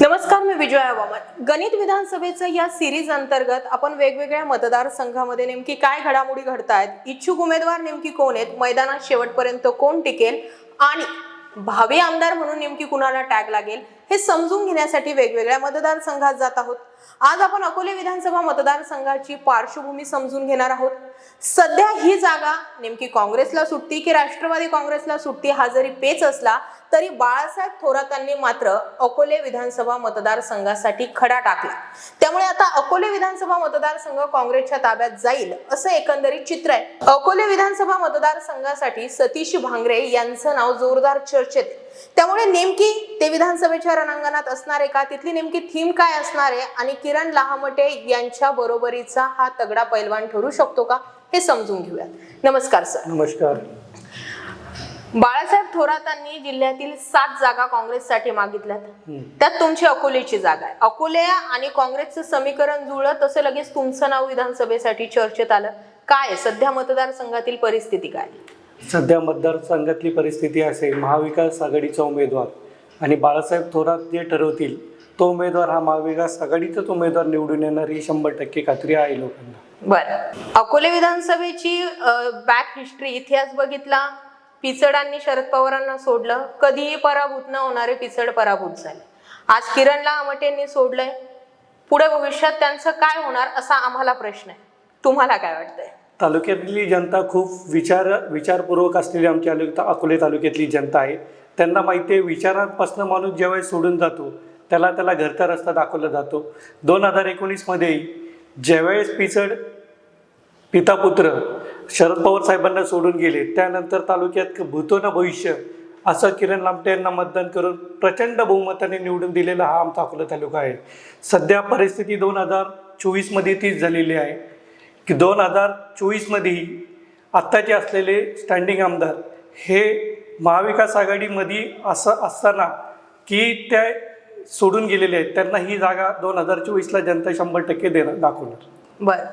नमस्कार मी विजया वामन गणित विधानसभेचं या सिरीज अंतर्गत आपण वेगवेगळ्या मतदारसंघामध्ये नेमकी काय घडामोडी घडतायत इच्छुक उमेदवार नेमकी कोण आहेत मैदानात शेवटपर्यंत कोण टिकेल आणि भावी आमदार म्हणून नेमकी कुणाला टॅग लागेल हे समजून घेण्यासाठी वेगवेगळ्या मतदारसंघात जात आहोत. आज आपण अकोले विधानसभा मतदारसंघाची पार्श्वभूमी समजून घेणार आहोत. सध्या ही जागा नेमकी काँग्रेसला सुटती की राष्ट्रवादी काँग्रेसला सुटती हा जरी पेच असला तरी बाळासाहेब थोरातांनी मात्र अकोले विधानसभा मतदारसंघासाठी खडा टाकला. त्यामुळे आता अकोले विधानसभा मतदारसंघ काँग्रेसच्या ताब्यात जाईल असं एकंदरीत चित्र आहे. अकोले विधानसभा मतदारसंघासाठी सतीश भांगरे यांचं नाव जोरदार चर्चेत. आहे. त्यामुळे नेमकी ते विधानसभेच्या रणांगणात असणार आहे का? तिथली नेमकी थीम काय असणार आहे? आणि किरण लहामटे यांच्या बरोबरीचा हा तगडा पैलवान ठरू शकतो का? हे समजून घेऊयात. नमस्कार सर. नमस्कार. बाळासाहेब थोरातांनी जिल्ह्यातील सात जागा काँग्रेससाठी मागितल्यात. त्यात तुमची अकोलेची जागा आहे. अकोले आणि काँग्रेसचं समीकरण जुळलं तसं लगेच तुमचं नाव विधानसभेसाठी चर्चेत आलं. काय? सध्या मतदारसंघातील परिस्थिती काय? सध्या मतदारसंघातली परिस्थिती असे. महाविकास आघाडीचा उमेदवार आणि बाळासाहेब थोरात जे ठरवतील तो उमेदवार हा महाविकास आघाडीचाच उमेदवार निवडून येणार ही शंभर टक्के खात्री आहे लोकांना. बर. अकोले विधानसभेची बॅक हिस्ट्री इतिहास बघितला पिचडांनी शरद पवारांना सोडलं कधीही पराभूत न होणारे पिचड पराभूत झाले. आज किरणला आमटेंनी सोडलंय. पुढे भविष्यात त्यांचं काय होणार असा आम्हाला प्रश्न आहे. तुम्हाला काय वाटतंय? तालुक्यातली जनता खूप विचार विचारपूर्वक असलेली आमची आलु- अकोले तालुक्यातली जनता आहे. त्यांना माहिती आहे विचारांपासून माणूस ज्यावेळेस सोडून जातो त्याला त्याला घरचा रस्ता दाखवला जातो. दोन हजार एकोणीसमध्ये ज्यावेळेस पिचड पिता पुत्र शरद पवार साहेबांना सोडून गेले त्यानंतर तालुक्यात भूतो ना भविष्य असं किरण लामटे यांना मतदान करून प्रचंड बहुमताने निवडून दिलेला हा आमचा अकोला तालुका आहे. सध्या परिस्थिती दोन हजार चोवीसमध्ये तीच झालेली आहे. की दोन हजार चोवीसमध्येही आत्ताचे असलेले स्टँडिंग आमदार हे महाविकास आघाडीमध्ये असं असताना की त्या सोडून गेलेले आहेत त्यांना ही जागा दोन हजार चोवीसला जनता शंभर टक्के देणार दाखवणार. बर.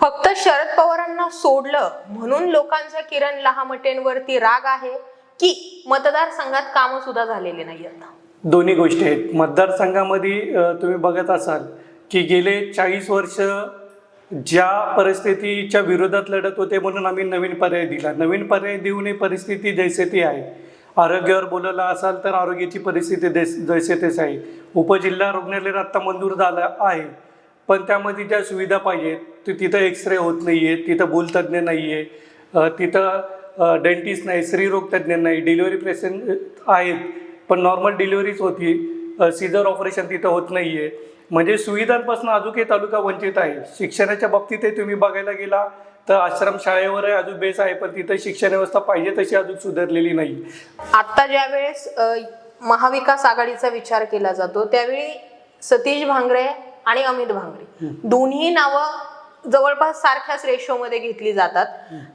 फक्त शरद पवारांना सोडलं म्हणून लोकांचा किरण लहामटेंवरती राग आहे की मतदारसंघात कामं सुद्धा झालेली नाही आता? दोन्ही गोष्टी आहेत. मतदारसंघामध्ये तुम्ही बघत असाल की गेले चाळीस वर्ष ज्या परिस्थितीच्या विरोधात लढत होते म्हणून आम्ही नवीन पर्याय दिला. नवीन पर्याय देऊनही परिस्थिती जैसे ती आहे. आरोग्यावर बोलायला असाल तर आरोग्याची परिस्थिती देस जैसे तेच आहे. उपजिल्हा रुग्णालय आत्ता मंजूर झालं आहे. पण त्यामध्ये ज्या सुविधा पाहिजेत ते तिथं एक्सरे होत नाही आहे तिथं भूलतज्ञ नाही आहे तिथं डेंटिस्ट नाही स्त्रीरोग तज्ज्ञ नाही डिलिव्हरी पेशंट आहेत पण नॉर्मल डिलिव्हरीच होती. सीझर ऑपरेशन तिथं होत नाही आहे म्हणजे सुविधांपासून अजूनही तालुका वंचित आहे. शिक्षणाच्या बाबतीतही तुम्ही बघायला गेला तर आश्रम शाळेवर अजून बेस आहे पण तिथं शिक्षण व्यवस्था पाहिजे तशी अजून सुधारलेली नाही. आता ज्या वेळेस महाविकास आघाडीचा विचार केला जातो त्यावेळी सतीश भांगरे आणि अमित भांगरे. दोन्ही नावं जवळपास सारख्याच रेशोमध्ये घेतली जातात.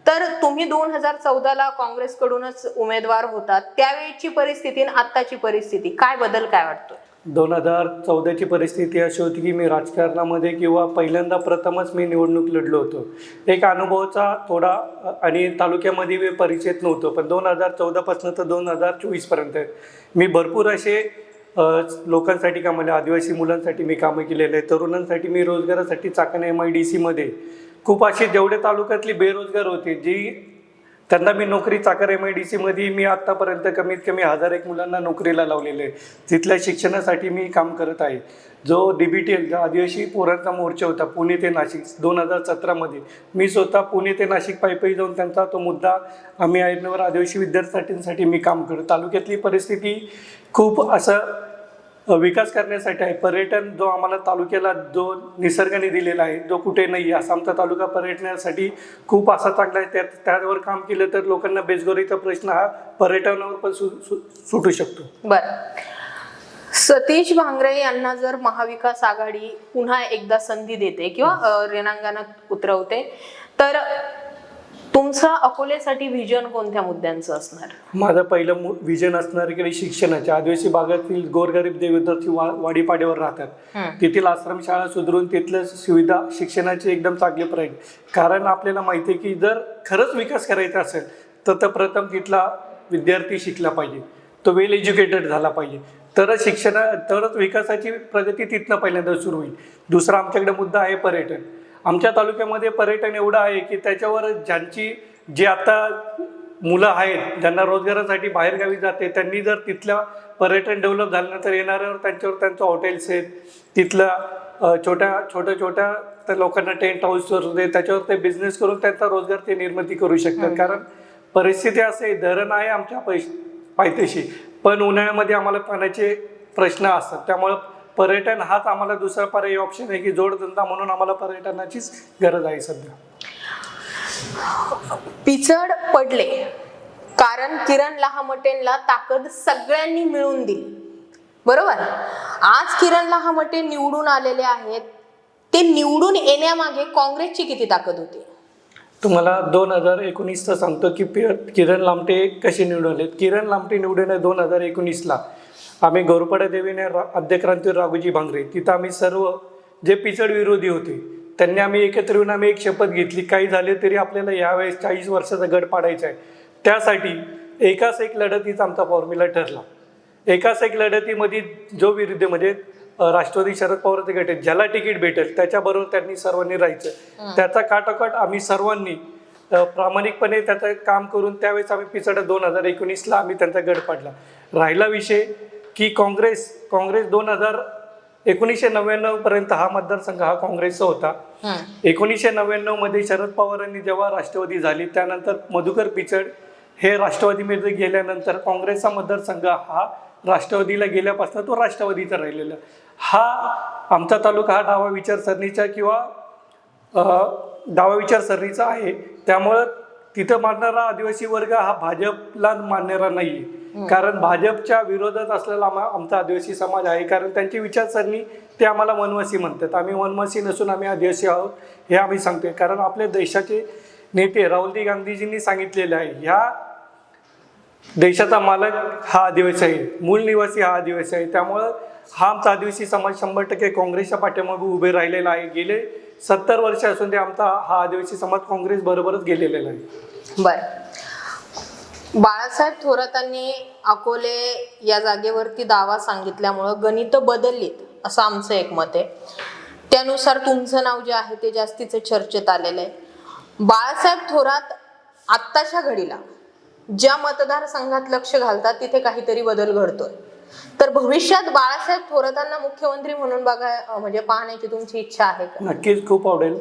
तर तुम्ही दोन हजार चौदाला काँग्रेसकडूनच उमेदवार होतात. त्यावेळीची परिस्थिती आणि आत्ताची परिस्थिती काय बदल काय वाटतोय? दोन हजार चौदाची परिस्थिती अशी होती की मी राजकारणामध्ये किंवा पहिल्यांदा प्रथमच मी निवडणूक लढलो होतो. एक अनुभवाचा थोडा आणि तालुक्यामध्ये मी परिचित नव्हतो. पण दोन हजार चौदापासून तर दोन हजार चोवीसपर्यंत मी भरपूर असे लोकांसाठी कामाले आदिवासी मुलांसाठी मी कामं केलेले आहे तरुणांसाठी मी रोजगारासाठी चाकण एम आय डी सीमध्ये खूप असे जेवढे तालुक्यातली बेरोजगार होते जी त्यांना मी नोकरी चाकर एम आय डी सीमध्ये मी आत्तापर्यंत कमीत कमी हजार एक मुलांना नोकरीला लावलेले आहे. तिथल्या शिक्षणासाठी मी काम करत आहे. जो डी बी टी एल आदिवासी पोरांचा मोर्चा होता पुणे ते नाशिक दोन हजार सतरामध्ये मी स्वतः पुणे ते नाशिक पायपाई जाऊन त्यांचा तो मुद्दा आम्ही आयनवर आदिवासी विद्यार्थ्यांसाठी मी काम करतो. तालुक्यातली परिस्थिती खूप असं विकास करण्यासाठी आहे. पर्यटन जो आम्हाला तालुक्याला जो निसर्गाने दिलेला आहे जो कुठे नाही आहे असा आमचा तालुका पर्यटनासाठी खूप असा चांगला आहे. त्यात त्यावर काम केलं तर लोकांना बेजगोरीचा प्रश्न हा पर्यटनावर पण सु, सुटू शकतो. बरं. सतीश भांगरे यांना जर महाविकास आघाडी पुन्हा एकदा संधी देते किंवा रेणांगणात उतरवते तर तुमचं अकोलेसाठी व्हिजन कोणत्या मुद्द्यांचं असणार? माझं पहिलं विजन असणार की शिक्षणाच्या. आदिवासी भागातील गोरगरीब जे विद्यार्थी वा वाडीपाड्यावर राहतात. तेथील आश्रमशाळा सुधारून तिथल्या सुविधा शिक्षणाची एकदम चांगली पाहिजे कारण आपल्याला माहिती आहे की जर खरंच विकास करायचा असेल तर तर प्रथम तिथला विद्यार्थी शिकला पाहिजे. तो वेल एज्युकेटेड झाला पाहिजे. तरच शिक्षण तरच विकासाची प्रगती तिथनं पहिल्यांदा सुरू होईल. दुसरा आमच्याकडे मुद्दा आहे पर्यटन. आमच्या तालुक्यामध्ये पर्यटन एवढं आहे की त्याच्यावर ज्यांची जे आता मुलं आहेत ज्यांना रोजगारासाठी बाहेरगावी जाते त्यांनी जर तिथल्या पर्यटन डेव्हलप झाल्यानंतर येणाऱ्यावर त्यांच्यावर त्यांचं हॉटेल्स आहेत. तिथल्या छोट्या छोट्या छोट्या त्या लोकांना टेंट हाऊस दे त्याच्यावर ते बिझनेस करून त्यांचा रोजगार ते निर्मिती करू शकतात. कारण परिस्थिती असे धरण आहे आमच्या पैश पायथ्याशी. पण उन्हाळ्यामध्ये आम्हाला पाण्याचे प्रश्न असतात. त्यामुळं पर्यटन हाच आम्हाला दुसरा पर्यायी ऑप्शन आहे की जोडधंदा म्हणून आम्हाला पर्यटनाचीच गरज आहे सध्या. पिचड पडले. कारण किरण लहामटेंना ताकद सगळ्यांनी मिळून दिली. बरोबर? आज किरण लहामटे निवडून आलेले आहेत. ते निवडून येण्यामागे काँग्रेसची किती ताकद होती? तुम्हाला दोन हजार एकोणीसचं सांगतो की किरण लामटे कसे निवडून आले किरण लामटे निवडून दोन हजार एकोणीसला आम्ही गौरपडा देवीने रा- आद्यक्रांती राघोजी भांगरे तिथं आम्ही सर्व जे पिचड विरोधी होते त्यांनी आम्ही एकत्र येऊन आम्ही एक शपथ घेतली. काही झाले तरी आपल्याला यावेळेस चाळीस वर्षाचा गड पाडायचा आहे त्यासाठी एकाच एक लढतीचा आमचा फॉर्म्युला ठरला. एकाच एक लढतीमध्ये जो विरुद्ध म्हणजे राष्ट्रवादी शरद पवारचे गट आहेत ज्याला तिकीट भेटेल त्याच्याबरोबर त्यांनी सर्वांनी राहायचं. त्याचा काटोकाट आम्ही सर्वांनी प्रामाणिकपणे त्याचं काम करून त्यावेळेस आम्ही पिचड दोन हजार एकोणीसला आम्ही त्यांचा गड पाडला. राहिला विषय की काँग्रेस काँग्रेस दोन हजार एकोणीसशे नव्याण्णव पर्यंत हा मतदारसंघ हा काँग्रेसचा होता. एकोणीसशे नव्याण्णवमध्ये शरद पवारांनी जेव्हा राष्ट्रवादी झाली त्यानंतर मधुकर पिचड हे राष्ट्रवादीमध्ये गेल्यानंतर काँग्रेसचा मतदारसंघ हा राष्ट्रवादीला गेल्यापासून तो राष्ट्रवादीचा राहिलेला. हा आमचा तालुका हा डावा विचारसरणीचा किंवा डावा विचारसरणीचा आहे. त्यामुळं तिथं मानणारा आदिवासी वर्ग हा भाजपला मानणारा नाही. कारण भाजपच्या विरोधात असलेला आमचा आदिवासी समाज आहे. कारण त्यांची विचारसरणी ते आम्हाला वनवासी म्हणतात. आम्ही वनवासी नसून आम्ही आदिवासी आहोत हे आम्ही सांगतोय. कारण आपल्या देशाचे नेते राहुलजी गांधीजींनी सांगितलेले आहे ह्या देशाचा मालक हा आदिवासी आहे. मूळ निवासी हा आदिवासी आहे. त्यामुळं हा आमचा आदिवासी समाज शंभर टक्के काँग्रेसच्या पाठीमागे उभे राहिलेला आहे. गेले सत्तर वर्ष असून ते आमचा हा आदिवासी समाज काँग्रेस बरोबरच गेलेला आहे. बर. बाळासाहेब थोरातांनी अकोले या जागेवरती दावा सांगितल्यामुळं गणित बदललीत असं आमचं एक मत आहे. त्यानुसार तुमचं नाव जे आहे ते जास्तीचं चर्चेत आलेलं आहे. बाळासाहेब थोरात आत्ताच्या घडीला ज्या मतदारसंघात लक्ष घालतात तिथे काहीतरी बदल घडतोय. तर भविष्यात बाळासाहेब थोरातांना मुख्यमंत्री म्हणून बघा म्हणजे पाहण्याची तुमची इच्छा आहे नक्कीच खूप आवडेल.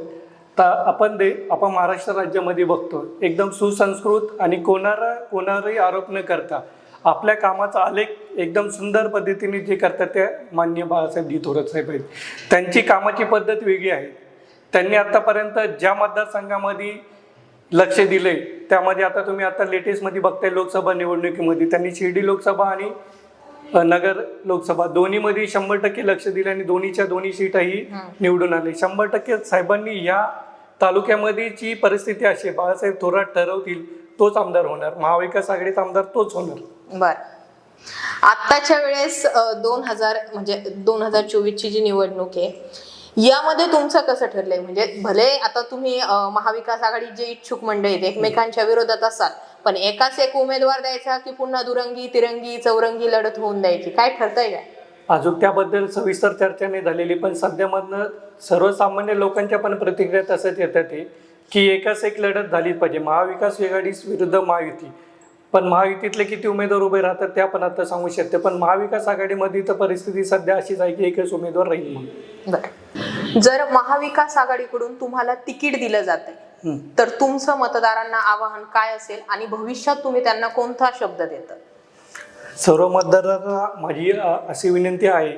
तर आपण दे आपण महाराष्ट्र राज्यामध्ये बघतो एकदम सुसंस्कृत आणि कोणाला कोणालाही आरोप न करता आपल्या कामाचा आलेख एकदम सुंदर पद्धतीने जे करतात ते मान्य बाळासाहेब जी थोरात साहेब आहेत. त्यांची कामाची पद्धत वेगळी आहे. त्यांनी आतापर्यंत ज्या मतदारसंघामध्ये लक्ष दिले त्यामध्ये आता तुम्ही आता लेटेस्टमध्ये बघताय लोकसभा निवडणुकीमध्ये. त्यांनी शिर्डी लोकसभा आणि नगर लोकसभा दोन्हीमध्ये शंभर टक्के लक्ष दिले आणि दोन्हीच्या दोन्ही सीटही निवडून आले. शंभर टक्के साहेबांनी या तालुक्यामध्ये जी परिस्थिती अशी बाळासाहेब थोरात ठरवतील तोच आमदार होणार. महाविकास आघाडीचा आमदार तोच होणार. बर. आत्ताच्या वेळेस दोन हजार म्हणजे दोन हजार चोवीसची जी निवडणूक आहे यामध्ये तुमचं कसं ठरलंय? म्हणजे भले आता तुम्ही महाविकास आघाडी जे इच्छुक मंडळी एकमेकांच्या विरोधात असाल पण एकाच एक उमेदवार द्यायचा की पुन्हा दुरंगी तिरंगी चौरंगी लढत होऊन द्यायची? काय ठरतंय काय? अजून त्याबद्दल सविस्तर चर्चा नाही झालेली पण सध्यामधनं सर्वसामान्य लोकांच्या पण प्रतिक्रिया तसंच येतात ते की एकाच एक लढत झालीच पाहिजे. महाविकास आघाडी विरुद्ध महायुती. पण महायुतीतले किती उमेदवार उभे राहतात त्या पण आता सांगू शकते पण महाविकास आघाडीमध्ये तर परिस्थिती सध्या अशीच आहे की एकच उमेदवार राहील म्हणून. जर महाविकास आघाडीकडून तुम्हाला तिकीट दिलं जात. तर तुमचं मतदारांना आवाहन काय असेल आणि भविष्यात तुम्ही त्यांना कोणता शब्द देता? सर्व मतदारांना माझी अशी विनंती आहे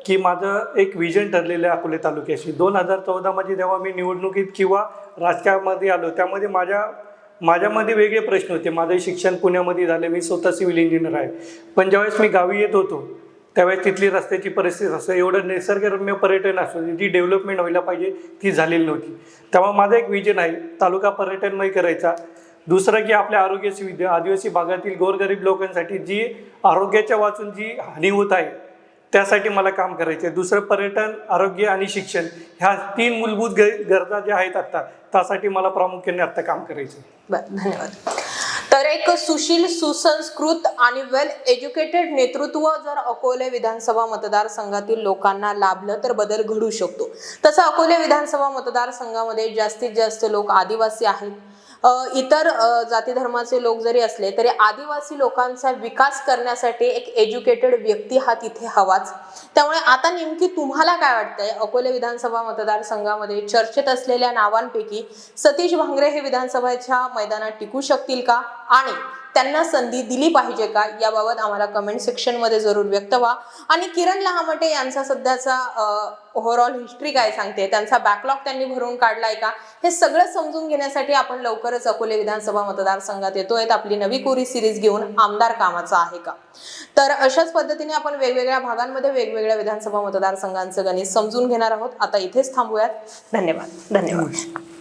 की माझं एक विजन ठरलेलं आहे अकोले तालुक्याशी. दोन हजार चौदामध्ये जेव्हा मी निवडणुकीत किंवा राजकारणामध्ये आलो त्यामध्ये माझ्या माझ्यामध्ये वेगळे प्रश्न होते. माझं शिक्षण पुण्यामध्ये झाले मी स्वतः सिव्हिल इंजिनियर आहे. पण ज्यावेळेस मी गावी येत होतो त्यावेळेस तिथली रस्त्याची परिस्थिती असं एवढं निसर्गरम्य पर्यटन असो जी डेव्हलपमेंट व्हायला पाहिजे ती झालेली नव्हती. तेव्हा माझं एक विजन आहे तालुका पर्यटनमय करायचा. दुसरं की आपल्या आरोग्य सुविधा आदिवासी भागातील गोरगरीब लोकांसाठी जी आरोग्याच्या वाचून जी हानी होत आहे त्यासाठी मला काम करायचं आहे दुसरं पर्यटन आरोग्य आणि शिक्षण ह्या तीन मूलभूत ग- गरजा ज्या आहेत आत्ता त्यासाठी मला प्रामुख्याने आत्ता काम करायचं आहे धन्यवाद. तर एक सुशील सुसंस्कृत आणि वेल एज्युकेटेड नेतृत्व जर अकोले विधानसभा मतदारसंघातील लोकांना लाभलं तर बदल घडू शकतो. तसं अकोले विधानसभा मतदारसंघामध्ये जास्तीत जास्त लोक आदिवासी आहेत. इतर जाती धर्माचे लोक जरी असले तरी आदिवासी लोकांचा विकास करण्यासाठी एक एज्युकेटेड व्यक्ती हा तिथे हवाच. त्यामुळे आता नेमकी तुम्हाला काय वाटतंय? अकोले विधानसभा मतदारसंघामध्ये चर्चेत असलेल्या नावांपैकी सतीश भांगरे हे विधानसभेच्या मैदानात टिकू शकतील का? आणि त्यांना संधी दिली पाहिजे का? याबाबत आम्हाला कमेंट सेक्शनमध्ये जरूर व्यक्त व्हा. आणि किरण लहामटे यांचा सध्याचा ओव्हरऑल हिस्ट्री काय सांगते? त्यांचा बॅकलॉग त्यांनी भरून काढलाय का? हे सगळं समजून घेण्यासाठी आपण लवकरच अकोले विधानसभा मतदारसंघात येतोय. आपली नवी कोरी सिरीज घेऊन आमदार कामाचा आहे का? तर अशाच पद्धतीने आपण वेगवेगळ्या भागांमध्ये वेगवेगळ्या विधानसभा मतदारसंघांचं गणित समजून घेणार आहोत. आता इथेच थांबूयात. धन्यवाद. धन्यवाद.